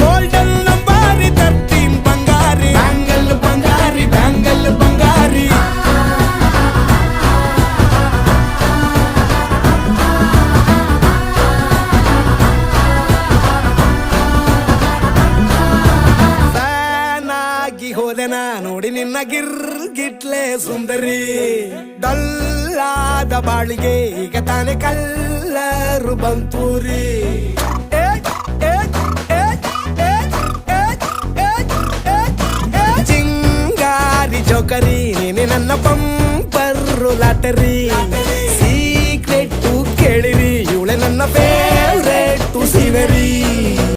Golden నంబారి thirteen బంగారి bangle బంగారి బ్యాంగల్ బంగారి ನೋಡಿ ನಿನ್ನ ಗಿರ್ಗಿಟ್ಲೆ ಸುಂದರಿ. ಡಲ್ಲಾದ ಬಾಳಿಗೆ ಈಗ ತಾನೆ ಕಲ್ಲರು ಬಂತೂರಿ. పంపర్రు లాటరీ.